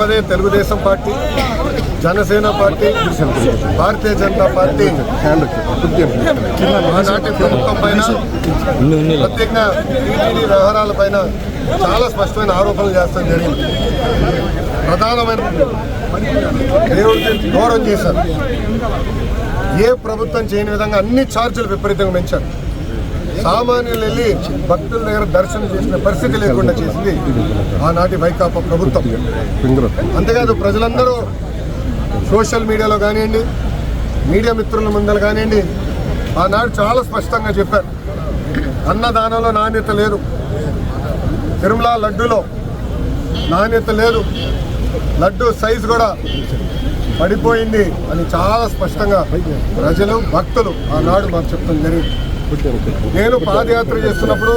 పదే Telugu Desam party Janasena party Bharatiya Janata party. ఆనాటి ప్రభుత్వం పైన ప్రత్యేకంగా టీటీడీ వ్యవహారాల పైన చాలా స్పష్టమైన ఆరోపణలు చేస్తాం జరిగింది. ప్రధానమైన దేవుడికి గౌరవం చేశారు ఏ ప్రభుత్వం చేయని విధంగా అన్ని ఛార్జీలు విపరీతంగా పెంచారు. సామాన్యులు వెళ్ళి భక్తుల దగ్గర దర్శనం చేసిన పరిస్థితి లేకుండా చేసింది ఆనాటి వైకాపా ప్రభుత్వం. అంతేకాదు ప్రజలందరూ సోషల్ మీడియాలో కానివ్వండి మీడియా మిత్రుల ముందర కానివ్వండి ఆనాడు చాలా స్పష్టంగా చెప్పారు. అన్నదానంలో నాణ్యత లేదు. తిరుమల లడ్డులో నాణ్యత లేదు. లడ్డు సైజు కూడా పడిపోయింది అని చాలా స్పష్టంగా ప్రజలు భక్తులు ఆనాడు మాకు చెప్తాం జరిగింది. నేను పాదయాత్ర చేస్తున్నప్పుడు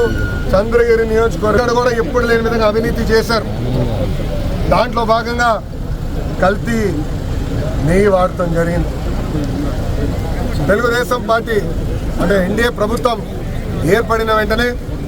చంద్రగిరి నియోజకవర్గాడు కూడా ఎప్పుడు లేని విధంగా అవినీతి చేశారు. దాంట్లో భాగంగా కల్తీ నెయ్యి వాడటం జరిగింది. తెలుగుదేశం పార్టీ అంటే ఎన్డీఏ ప్రభుత్వం ఏర్పడిన వెంటనే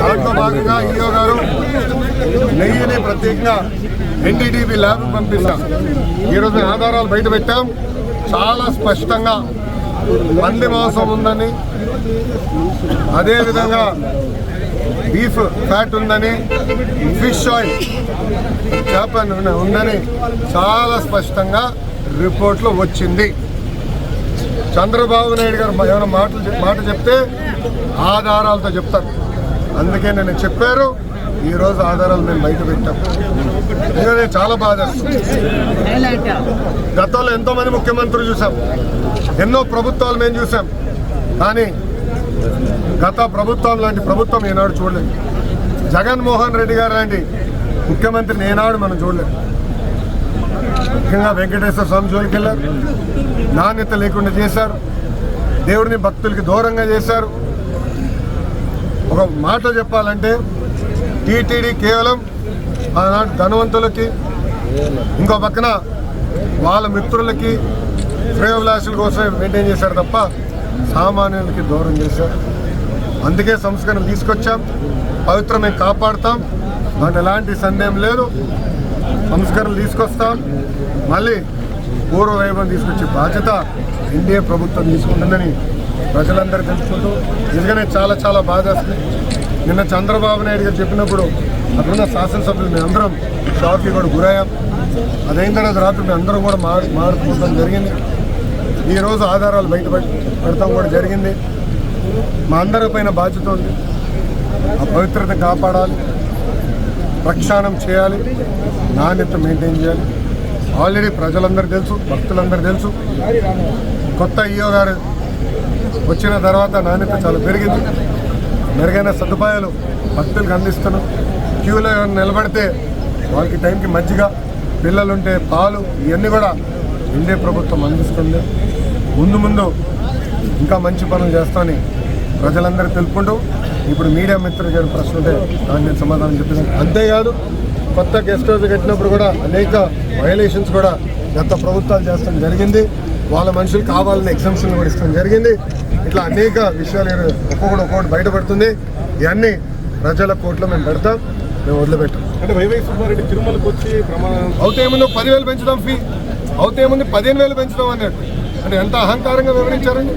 దాంట్లో భాగంగా ఈఓ గారు నెయ్యిని ప్రత్యేకంగా ఎన్డీటీవీ ల్యాబ్ పంపిస్తాం. ఈరోజు ఆధారాలు బయట పెట్టాం. చాలా స్పష్టంగా పంది మాంసం ఉందని అదేవిధంగా బీఫ్ ఫ్యాట్ ఉందని ఫిష్ ఆయిల్ చేప ఉందని చాలా స్పష్టంగా రిపోర్ట్లో వచ్చింది. చంద్రబాబు నాయుడు గారు ఏమైనా మాటలు మాట చెప్తే ఆధారాలతో చెప్తారు. అందుకే నేను చెప్పారు ఈరోజు ఆధారాలు మేము బయట పెట్టాం. ఎందుకంటే చాలా బాధ గతంలో ఎంతోమంది ముఖ్యమంత్రులు చూసాం. ఎన్నో ప్రభుత్వాలు మేము చూసాం. కానీ గత ప్రభుత్వం లాంటి ప్రభుత్వం ఏనాడు చూడలేదు. జగన్మోహన్ రెడ్డి గారు లాంటి ముఖ్యమంత్రిని ఏనాడు మనం చూడలేదు. ముఖ్యంగా వెంకటేశ్వర స్వామి జోలికి వెళ్ళారు. నాణ్యత లేకుండా చేశారు. దేవుడిని భక్తులకి దూరంగా చేశారు. ఒక మాట చెప్పాలంటే టీటీడీ కేవలం ఆనాటి ధనవంతులకి ఇంకో పక్కన వాళ్ళ మిత్రులకి శ్రేయోభిలాషుల కోసం మెయింటైన్ చేశారు తప్ప సామాన్యులకి దూరం చేశారు. అందుకే సంస్కరణ తీసుకొచ్చాం. పవిత్రం మేము కాపాడుతాం. దాంట్లో ఎలాంటి సందేహం లేదు. సంస్కరణలు తీసుకొస్తాం. మళ్ళీ పూర్వ వైభవం తీసుకొచ్చే బాధ్యత ఎన్డీఏ ప్రభుత్వం తీసుకుంటుందని ప్రజలందరూ తెలుసుకుంటూ నిజంగానే చాలా చాలా బాధ వేస్తుంది. నిన్న చంద్రబాబు నాయుడు గారు చెప్పినప్పుడు అక్కడున్న శాసనసభ్యులు మేమందరం అందరం షాక్కి కూడా గురయ్యాం. అదైన తర్వాత రాత్రి మేము కూడా మా మారుకోవడం జరిగింది. ఈరోజు ఆధారాలు బయట పెడతాం కూడా జరిగింది. మా అందరి పైన బాధ్యత ఉంది. ఆ పవిత్రత కాపాడాలి. ప్రక్షాళన చేయాలి. నాణ్యత మెయింటైన్ చేయాలి. ఆల్రెడీ ప్రజలందరూ తెలుసు భక్తులందరూ తెలుసు. కొత్త ఈఓ గారు వచ్చిన తర్వాత నాణ్యత చాలా పెరిగింది. మెరుగైన సదుపాయాలు భక్తులకు అందిస్తున్నాం. క్యూలో నిలబడితే వాళ్ళకి టైంకి మజ్జిగ పిల్లలుంటే పాలు ఇవన్నీ కూడా ఇండియా ప్రభుత్వం అందిస్తుంది. ముందు ముందు ఇంకా మంచి పనులు చేస్తామని ప్రజలందరూ తెలుపుకుంటూ ఇప్పుడు మీడియా మిత్రులు గారి ప్రశ్న ఉంటే దానికి నేను సమాధానం చెప్పాను అంతేకాదు కొత్త గెస్ట్ హౌస్ కట్టినప్పుడు కూడా అనేక వయలేషన్స్ కూడా గత ప్రభుత్వాలు చేస్తాం జరిగింది. వాళ్ళ మనుషులు కావాలని ఎగ్జామ్షన్ కూడా ఇస్తాం జరిగింది. ఇట్లా అనేక విషయాలు ఒక్కొక్కటి ఒక్కొక్కటి బయటపడుతుంది. ఇవన్నీ ప్రజల కోర్టులో మేము పెడతాం. మేము వదిలిపెట్టాం. అంటే వైవై సుబ్బారెడ్డి తిరుమలకు వచ్చి ప్రమాణం అవుతే ఏముంది పదివేలు పెంచుదాం ఫీ అవుతే ఏముంది పదిహేను వేలు పెంచుదాం అన్నట్టు. అంటే ఎంత అహంకారంగా వివరించారండి?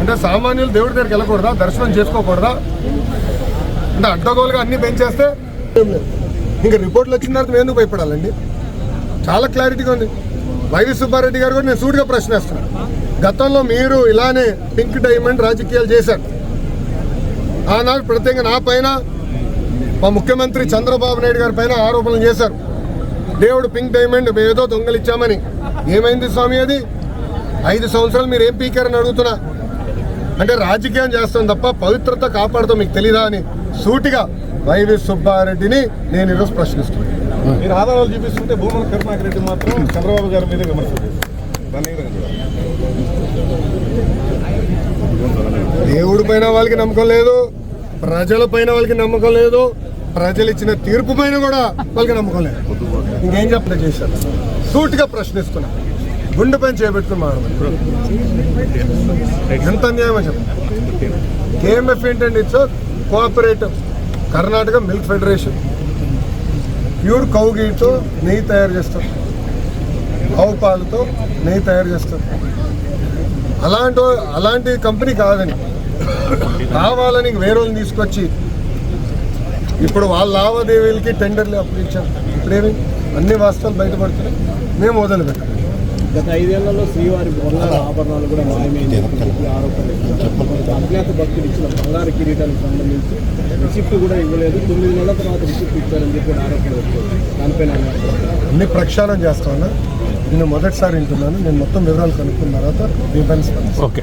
అంటే సామాన్యులు దేవుడి దగ్గరికి వెళ్ళకూడదా? దర్శనం చేసుకోకూడదా? అంటే అడ్డగోలుగా అన్ని పెంచేస్తే ఇంకా రిపోర్ట్లు వచ్చిన తర్వాత మేము ఎందుకు భయపడాలండి? చాలా క్లారిటీగా ఉంది. వైవి సుబ్బారెడ్డి గారు కూడా నేను సూటిగా ప్రశ్నిస్తున్నాను గతంలో మీరు ఇలానే పింక్ డైమండ్ రాజకీయాలు చేశారు. ఆనాడు ప్రత్యేకంగా నా పైన మా ముఖ్యమంత్రి చంద్రబాబు నాయుడు గారి పైన ఆరోపణలు చేశారు. దేవుడు పింక్ డైమండ్ మేము ఏదో దొంగలిచ్చామని. ఏమైంది స్వామి అది? ఐదు సంవత్సరాలు మీరు ఏం పీకారని అడుగుతున్నా. అంటే రాజకీయం చేస్తాం తప్ప పవిత్రత కాపాడుతాం మీకు తెలీదా అని సూటిగా వైవి సుబ్బారెడ్డిని నేను ఈరోజు ప్రశ్నిస్తున్నాను మీరు ఆధారాలు చూపిస్తుంటే భూమన కరుణాకర్ రెడ్డి మాత్రం చంద్రబాబు గారి మీద విమర్శలు దేవుడి పైన వాళ్ళకి నమ్మకం లేదు ప్రజల పైన వాళ్ళకి నమ్మకం లేదు ప్రజలు ఇచ్చిన తీర్పు పైన కూడా వాళ్ళకి నమ్మకం లేదు. ఇంకేం చెప్పలే చేశారు? సూటిగా ప్రశ్నిస్తున్నా. గుండె పైన చేపెట్టుకున్నాను ఎంత అన్యాయమో చెప్పండి కేఎంఎఫ్ ఏంటండి? It's cooperative. Karnataka milk federation. Pure cow గీతో నెయ్యి తయారు చేస్తారు. ఆవు పాలతో నెయ్యి తయారు చేస్తారు. అలాంటి అలాంటి కంపెనీ కాదని. కావాలని వేరే వాళ్ళని తీసుకొచ్చి ఇప్పుడు వాళ్ళ లావాదేవీలకి టెండర్లు అప్పించాం ఇప్పుడేమి? అన్ని వాస్తవాలు బయటపడుతున్నాయి. మేము మొదలు గత ఐదేళ్ళలో శ్రీవారి బంగారు ఆభరణాలు కూడా మాయమైంది ఆరోపణలు అజ్ఞాత భక్తులు ఇచ్చిన బంగారు కిరీటానికి సంబంధించి రిసిప్ట్ కూడా ఇవ్వలేదు. తొమ్మిది నెలల తర్వాత రిసిప్ట్ ఇచ్చారని చెప్పి కూడా ఆరోపణలు వచ్చాయి. దానిపైన అన్ని ప్రక్షాళన చేస్తా ఉన్నా నేను మొదటిసారి వింటున్నాను. నేను మొత్తం వివరాలు కనుక్కున్న తర్వాత. ఓకే.